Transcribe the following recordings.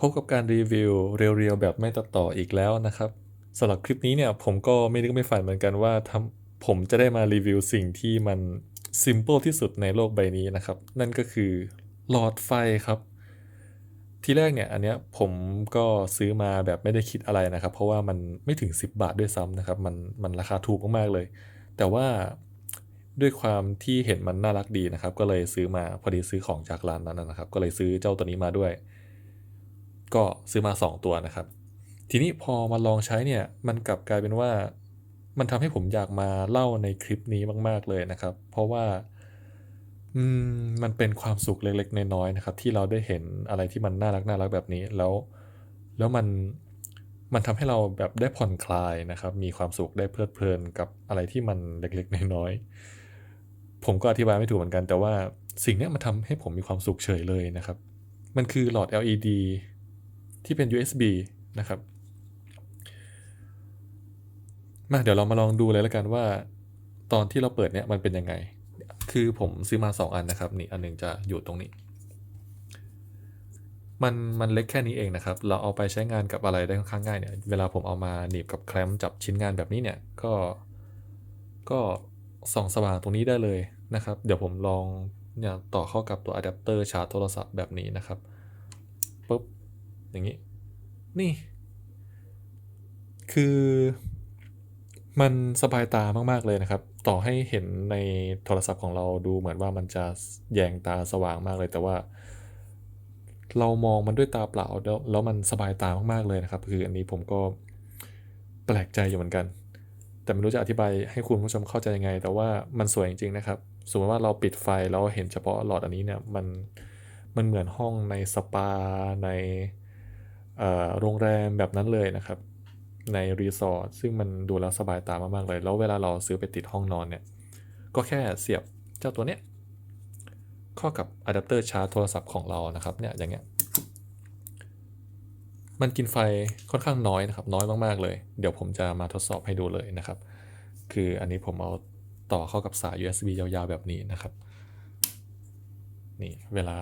พบกับการรีวิวเรียวๆแบบไม่ตัดต่ออีกแล้วนะครับสำหรับคลิปนี้เนี่ยผมก็ไม่นึกไม่ฝันเหมือนกันว่าทำผมจะได้มารีวิวสิ่งที่มันซิมเ l ิลที่สุดในโลกใบนี้นะครับ นั่นก็คือหลอดไฟครับ ทีแรกเนี่ยอันเนี้ยผมก็ซื้อมาแบบไม่ได้คิดอะไรนะครับ เพราะว่ามันไม่ถึง 10 บาทด้วยซ้ำนะครับ มันมันราคาถูกมากๆเลย แต่ว่าด้วยความที่เห็นมันน่ารักดีนะครับ ก็เลยซื้อมาพอดีซื้อของจากร้านนั้นนะครับ ก็เลยซื้อเจ้าตัวนี้มาด้วย ก็ซื้อมา 2 ตัวนะครับ ทีนี้พอมาลองใช้เนี่ยมันกลับกลายเป็นว่ามันทำให้ผมอยากมาเล่าในคลิปนี้มาก ๆ เลยนะครับ เพราะว่าอืมมันเป็นความสุขเล็ก ๆ น้อยๆนะครับ ที่เราได้เห็นอะไรที่มันน่ารักน่ารักแบบนี้แล้วแล้วมันมันทำให้เราแบบได้ผ่อนคลายนะครับ มีความสุขได้เพลิดเพลินกับอะไรที่มันเล็กๆ น้อยๆผมก็อธิบายไม่ถูกเหมือนกัน แต่ว่าสิ่งนี้มันทำให้ผมมีความสุขเฉยเลยนะครับ มันคือหลอด LED ที่เป็น USB นะครับ มาเดี๋ยวเรามาลองดูเลยแล้วกันว่า ตอนที่เราเปิดเนี่ยมันเป็นยังไง คือผมซื้อมา 2 อันนะครับ นี่อันหนึงจะอยู่ตรงนี้ มันมันเล็กแค่นี้เองนะครับ เราเอาไปใช้งานกับอะไรได้ค่อนข้างง่ายเนี่ย เวลาผมเอามาหนีบกับแคลมจับชิ้นงานแบบนี้เนี่ย ก็ ก็ส่องสว่างตรงนี้ได้เลยนะครับ เดี๋ยวผมลองเนี่ยต่อเข้ากับตัวอะแดปเตอร์ชาร์จโทรศัพท์แบบนี้นะครับปุ๊บ อย่างนี้ นี่ คือมันสบายตามากๆเลยนะครับ ต่อให้เห็นในโทรศัพท์ของเราดูเหมือนว่ามันจะแยงตาสว่างมากเลย แต่ว่า เรามองมันด้วยตาเปล่าแล้วแล้วมันสบายตามากๆเลยนะครับ คืออันนี้ผมก็แปลกใจอยู่เหมือนกัน แต่ไม่รู้จะอธิบายให้คุณผู้ชมเข้าใจยังไง แต่ว่ามันสวยจริงๆนะครับ สมมติว่าเราปิดไฟแล้วเห็นเฉพาะหลอดอันนี้เนี่ยมันมันเหมือนห้องในสปาในเอ่อ โรงแรมแบบนั้นเลยนะครับ ในรีสอร์ทซึ่งมันดูแล้วสบายตามากๆเลย แล้วเวลาเราซื้อไปติดห้องนอนเนี่ย ก็แค่เสียบเจ้าตัวเนี้ยเข้ากับอะแดปเตอร์ชาร์จโทรศัพท์ของเรานะครับเนี่ยอย่างเงี้ยมันกินไฟค่อนข้างน้อยนะครับ น้อยมากๆเลย เดี๋ยวผมจะมาทดสอบให้ดูเลยนะครับ คืออันนี้ผมเอาต่อเข้ากับสาย USB ยาวๆแบบนี้นะครับ นี่เวลา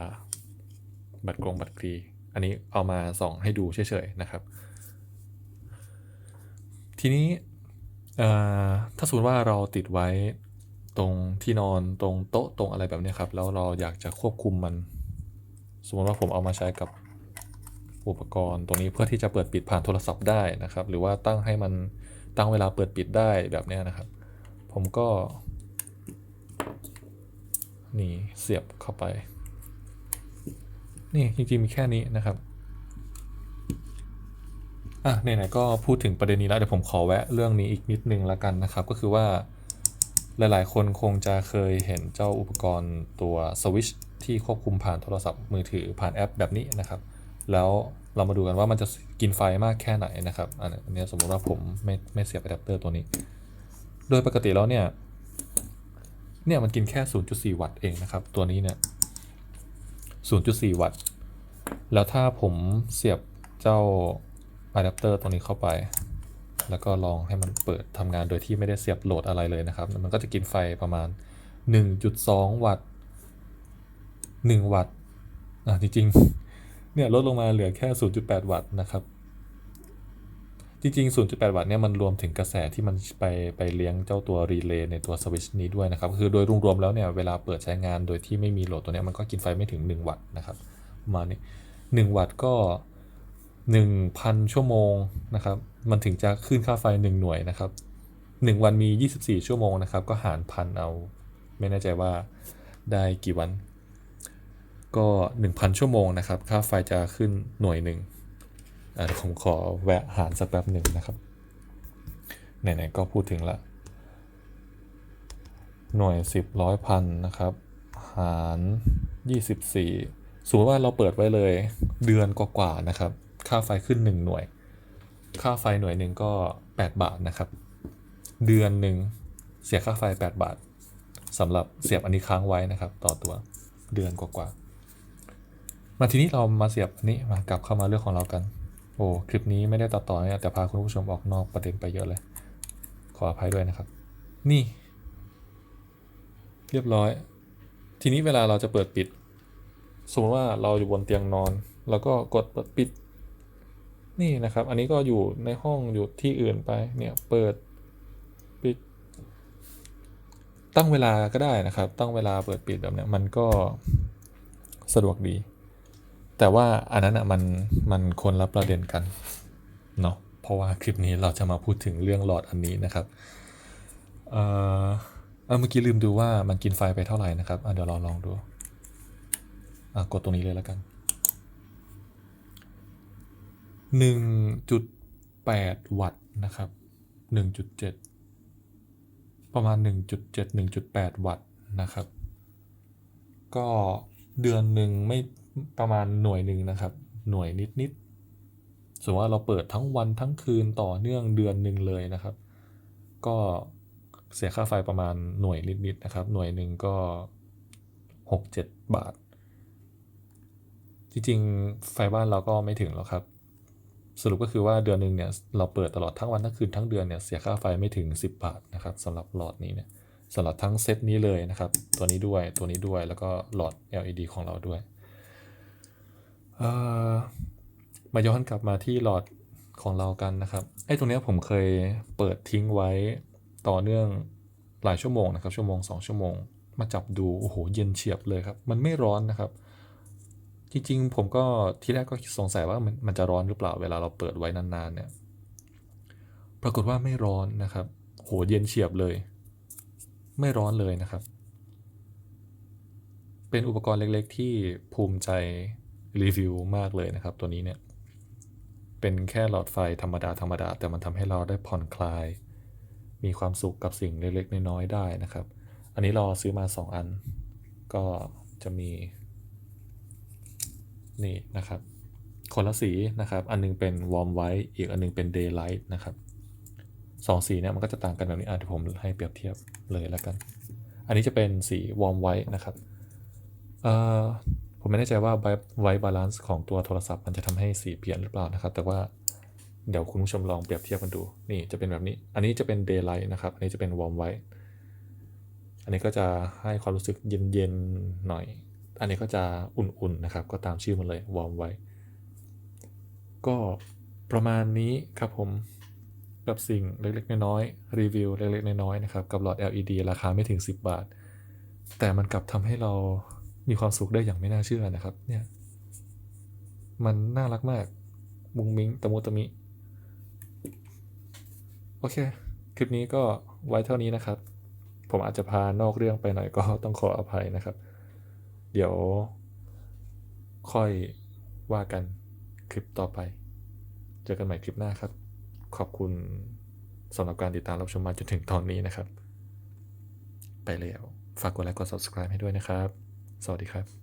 บัตรกรงบัตรครี อันนี้เอามาส่องให้ดูเฉยๆนะครับ ทีนี้ถ้าสมมติว่าเราติดไว้ตรงที่นอนตรงโต๊ะตรงอะไรแบบนี้ครับ แล้วเราอยากจะควบคุมมัน สมมติว่าผมเอามาใช้กับอุปกรณ์ตรงนี้เพื่อที่จะเปิดปิดผ่านโทรศัพท์ได้นะครับ หรือว่าตั้งให้มันตั้งเวลาเปิดปิดได้แบบนี้นะครับ ผมก็ นี่เสียบเข้าไป นี่จริงๆมีแค่นี้นะครับอะไหนๆก็พูดถึงประเด็นนี้แล้วเดี๋ยวผมขอแวะเรื่องนี้อีกนิดนึงละกันนะครับ ก็คือว่าหลายๆ คนคงจะเคยเห็นเจ้าอุปกรณ์ตัวสวิชที่ควบคุมผ่านโทรศัพท์มือถือผ่านแอปแบบนี้นะครับ แล้วเรามาดูกันว่ามันจะกินไฟมากแค่ไหนนะครับอันนี้สมมติว่าผมไม่ไม่เสียบอะแดปเตอร์ตัวนี้ โดยปกติแล้วเนี่ย เนี่ยมันกินแค่ 0.4 วัตต์เองนะครับ ตัวนี้เนี่ย 0.4 วัตต์ แล้วถ้าผมเสียบเจ้าอะแดปเตอร์ตรงนี้เข้าไป แล้วก็ลองให้มันเปิดทำงานโดยที่ไม่ได้เสียบโหลดอะไรเลยนะครับ มันก็จะกินไฟประมาณ 1.2 วัตต์ 1 วัตต์ อะจริงๆ เนี่ยลดลงมาเหลือแค่ 0.8 วัตต์นะครับ จริงๆ 0.8 วัตต์เนี่ยมันรวมถึงกระแสที่มันไปไปเลี้ยงเจ้าตัวรีเลย์ในตัวสวิตช์นี้ด้วยนะครับคือโดยรวมๆแล้วเนี่ยเวลาเปิดใช้งานโดยที่ไม่มีโหลดตัวนี้มันก็กินไฟไม่ถึง 1 วัตต์นะครับมานี้1วัตต์ก็ 1,000 ชั่วโมงนะครับมันถึงจะขึ้นค่าไฟ 1 หน่วยนะครับ1วันมี 24 ชั่วโมงนะครับก็หารพันเอา ไม่แน่ใจว่าได้กี่วัน ก็ 1,000 ชั่วโมงนะครับค่าไฟจะขึ้นหน่วยหนึ่ง ผมขอแวะหารสักแป๊บหนึ่งนะครับ ไหนๆก็พูดถึงละ หน่วย 10ร้อยพันนะครับ หาร 24สมมติว่าเราเปิดไว้เลยเดือนกว่าๆนะครับ ค่าไฟขึ้น 1 หน่วย ค่าไฟหน่วยหนึ่งก็ 8 บาทนะครับ เดือนหนึ่งเสียค่าไฟ 8 บาทสำหรับเสียบอันนี้ค้างไว้นะครับ ต่อตัวเดือนกว่าๆมาทีนี้เรามาเสียบอันนี้มากลับเข้ามาเรื่องของเรากัน โอ้คลิปนี้ไม่ได้ตัดต่อเนี่ยแต่พาคุณผู้ชมออกนอกประเด็นไปเยอะเลย ขออภัยด้วยนะครับ นี่ เรียบร้อย ทีนี้เวลาเราจะเปิดปิด สมมติว่าเราอยู่บนเตียงนอน แล้วก็กดเปิดปิด นี่นะครับ อันนี้ก็อยู่ในห้องอยู่ที่อื่นไปเนี่ยเปิดปิด ตั้งเวลาก็ได้นะครับ ตั้งเวลาเปิดปิดแบบเนี้ยมันก็สะดวกดี แต่ว่าอันนั้นอะมันมันคนละประเด็นกันเนาะเพราะว่าคลิปนี้เราจะมาพูดถึงเรื่องหลอดอันนี้นะครับเออเมื่อกี้ลืมดูว่ามันกินไฟไปเท่าไหร่นะครับเดี๋ยวเราลองดูอะกดตรงนี้เลยแล้วกันหนึ่งจุดแปดวัตต์นะครับหนึ่งจุดเจ็ดประมาณหนึ่งจุดเจ็ดหนึ่งจุดแปดวัตต์นะครับ ก็เดือนหนึ่งไม่ ประมาณหน่วยหนึ่งนะครับ หน่วยนิดนิดสมมติว่าเราเปิดทั้งวันทั้งคืนต่อเนื่องเดือนหนึ่งเลยนะครับ ก็เสียค่าไฟประมาณหน่วยนิดๆนะครับ หน่วยหนึ่งก็หกเจ็ดบาท จริงๆไฟบ้านเราก็ไม่ถึงหรอกครับ สรุปก็คือว่าเดือนหนึ่งเนี่ยเราเปิดตลอดทั้งวันทั้งคืนทั้งเดือนเนี่ยเสียค่าไฟไม่ถึง 10 บาทนะครับสำหรับหลอดนี้เนี่ยสำหรับทั้งเซตนี้เลยนะครับ ตัวนี้ด้วยตัวนี้ด้วยแล้วก็หลอด LED ของเราด้วย มาย้อนกลับมาที่หลอดของเรากันนะครับไอ้ตรงนี้ผมเคยเปิดทิ้งไว้ต่อเนื่องหลายชั่วโมงนะครับชั่วโมง 2 ชั่วโมง มาจับดูโอ้โหเย็นเฉียบเลยครับ มันไม่ร้อนนะครับ จริงๆ ผมก็ที่แรกก็สงสัยว่ามันมันจะร้อนหรือเปล่าเวลาเราเปิดไว้นานๆเนี่ยปรากฏว่าไม่ร้อนนะครับ โหเย็นเฉียบเลย ไม่ร้อนเลยนะครับ เป็นอุปกรณ์เล็กๆ ที่ภูมิใจ รีวิวมากเลยนะครับ ตัวนี้เนี่ย เป็นแค่หลอดไฟธรรมดาธรรมดา แต่มันทำให้เราได้ผ่อนคลาย มีความสุขกับสิ่งเล็กๆน้อยๆได้นะครับ อันนี้เราซื้อมา 2 อัน ก็จะมี นี่นะครับคนละสีนะครับ อันหนึงเป็น warm white อีกอันหนึงเป็น daylight นะครับสองสีเนี่ยมันก็จะต่างกันแบบนี้อะเดี๋ยวผมให้เปรียบเทียบเลยแล้วกัน อันนี้จะเป็นสี warm white นะครับเอ่อ ผมไม่แน่ใจว่า white balance ของตัวโทรศัพท์มันจะทำให้สีเปลี่ยนหรือเปล่านะครับ แต่ว่าเดี๋ยวคุณผู้ชมลองเปรียบเทียบกันดู นี่จะเป็นแบบนี้ อันนี้จะเป็น daylight นะครับ อันนี้จะเป็น warm white อันนี้ก็จะให้ความรู้สึกเย็นๆหน่อย อันนี้ก็จะอุ่นๆนะครับ ก็ตามชื่อมันเลยวอร์มไว้ก็ประมาณนี้ครับผมกับสิ่งเล็กๆ น้อยๆรีวิวเล็กๆ น้อยๆนะครับ กับหลอด LED ราคาไม่ถึง 10 บาท แต่มันกลับทำให้เรา มีความสุขได้อย่างไม่น่าเชื่อนะครับ เนี่ย มันน่ารักมาก มุงมิงตะมุตะมิ โอเค คลิปนี้ก็ไว้เท่านี้นะครับ ผมอาจจะพานอกเรื่องไปหน่อยก็ต้องขออภัยนะครับ เดี๋ยว ค่อยว่ากันคลิปต่อไป เจอกันใหม่คลิปหน้าครับ ขอบคุณสำหรับการติดตามรับชมมาจนถึงตอนนี้นะครับ ไปแล้ว ฝากกดไลค์กด subscribe ให้ด้วยนะครับ สวัสดีครับ